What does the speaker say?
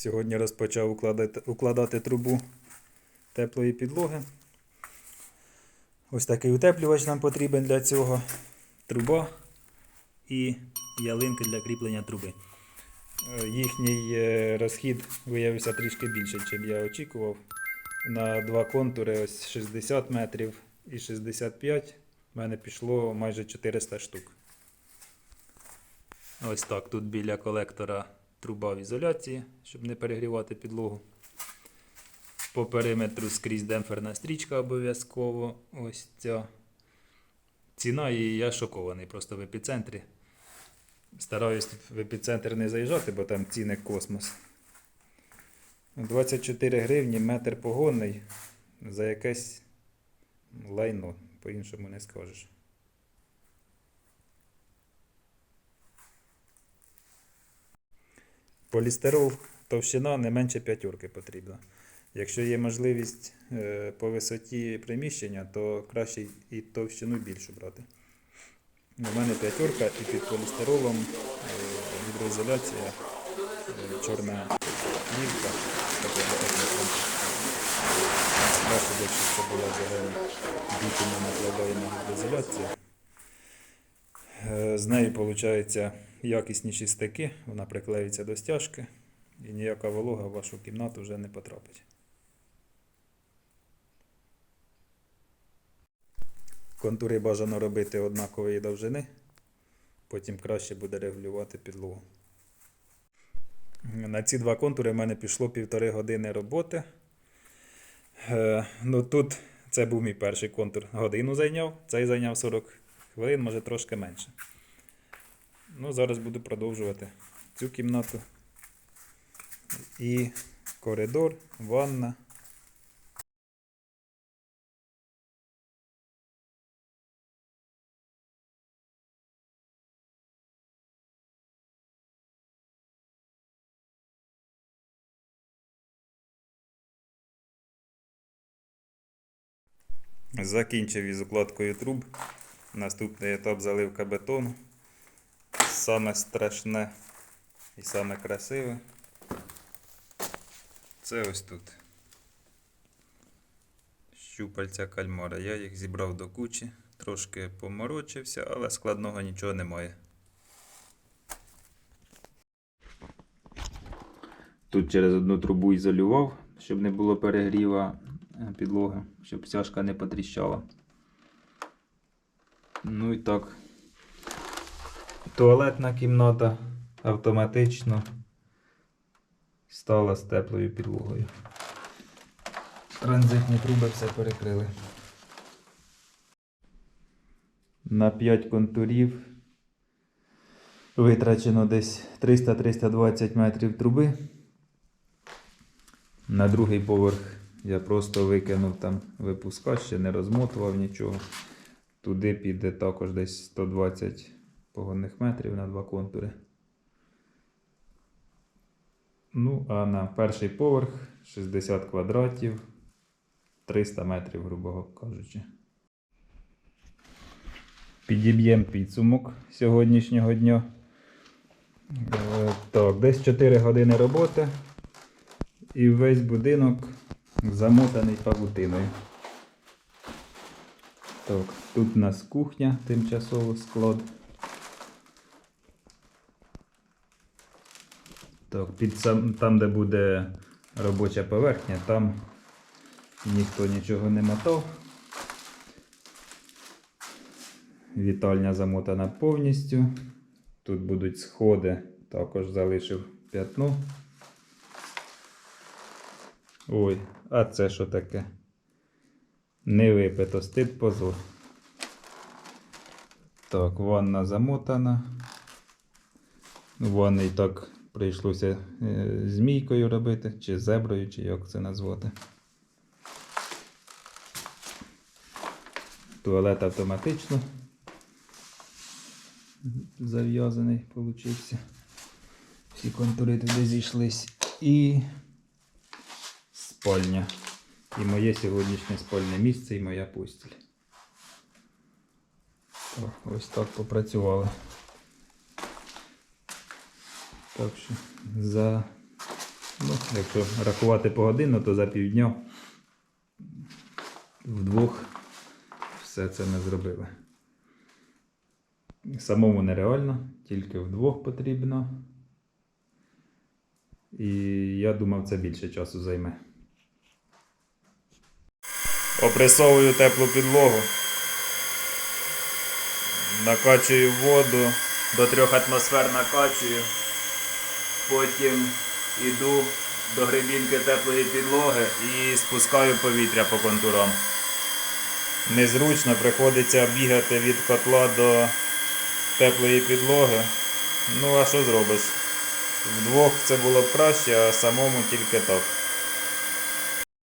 Сьогодні розпочав укладати, укладати трубу теплої підлоги. Ось такий утеплювач нам потрібен для цього. Труба і ялинки для кріплення труби. Е, Їхній е, розхід виявився трішки більше, ніж я очікував. На два контури ось 60 метрів і 65 в мене пішло майже 400 штук. Ось так. Тут біля колектора труба в ізоляції, щоб не перегрівати підлогу. По периметру скрізь демпферна стрічка обов'язково. Ось ця. Ціна її я шокований просто в епіцентрі. Стараюсь в епіцентр не заїжджати, бо там ціни космос. 24 гривні метр погонний за якесь лайно, по-іншому не скажеш. Полістирол товщина не менше п'ятерки потрібна. Якщо є можливість е, по висоті приміщення, то краще і товщину більшу брати. У мене п'ятерка і під полістиролом е, гідроізоляція, е, чорна для Краще, якщо це була взагалі бітумна накладаємо гідроізоляція. Е, З нею виходить якісніші стики, вона приклеюється до стяжки і ніяка волога в вашу кімнату вже не потрапить. Контури бажано робити однакової довжини, потім краще буде регулювати підлогу. На ці два контури в мене пішло півтори години роботи. Е, ну, тут це був мій перший контур. Годину зайняв, цей зайняв 40 хвилин, може трошки менше. Ну, зараз буду продовжувати цю кімнату. І коридор, ванна. Закінчив із укладкою труб. Наступний етап заливка бетону. Саме страшне і саме красиве. Це ось тут. Щупальця кальмара. Я їх зібрав до кучі, трошки поморочився, але складного нічого немає. Тут через одну трубу ізолював, щоб не було перегріва е, підлоги, щоб стяжка не потріщала. Ну і так. Туалетна кімната автоматично стала з теплою підлогою. Транзитні труби все перекрили. На 5 контурів витрачено десь 300-320 метрів труби. На другий поверх я просто викинув там випускач, ще не розмотував нічого. Туди піде також десь 120 погонних метрів на два контури. Ну, а на перший поверх 60 квадратів, 300 метрів, грубо кажучи. Підіб'ємо підсумок сьогоднішнього дня. Е, Так, десь 4 години роботи. І весь будинок замотаний павутиною. Так, тут у нас кухня, тимчасово склад. Так, під сам, там, де буде робоча поверхня, там ніхто нічого не мотав. Вітальня замотана повністю. Тут будуть сходи, також залишив п'ятно. Ой, а це що таке? Не випито, стид позор. Так, ванна замотана. Ванни і так прийшлося е, змійкою робити, чи зеброю, чи як це назвати. Туалет автоматично зав'язаний получився. Всі контури туди зійшлись. І спальня. І моє сьогоднішнє спальне місце і моя постіль. Ось так попрацювали. Так що за Ну, якщо рахувати по годину, то за півдня вдвох все це ми зробили. Самому нереально, тільки вдвох потрібно. І я думав, це більше часу займе. Опресовую теплу підлогу. Накачую воду, до 3 атмосфер накачую. Потім йду до гребінки теплої підлоги і спускаю повітря по контурам. Незручно приходиться бігати від котла до теплої підлоги. Ну а що зробиш? Вдвох це було б краще, а самому тільки так.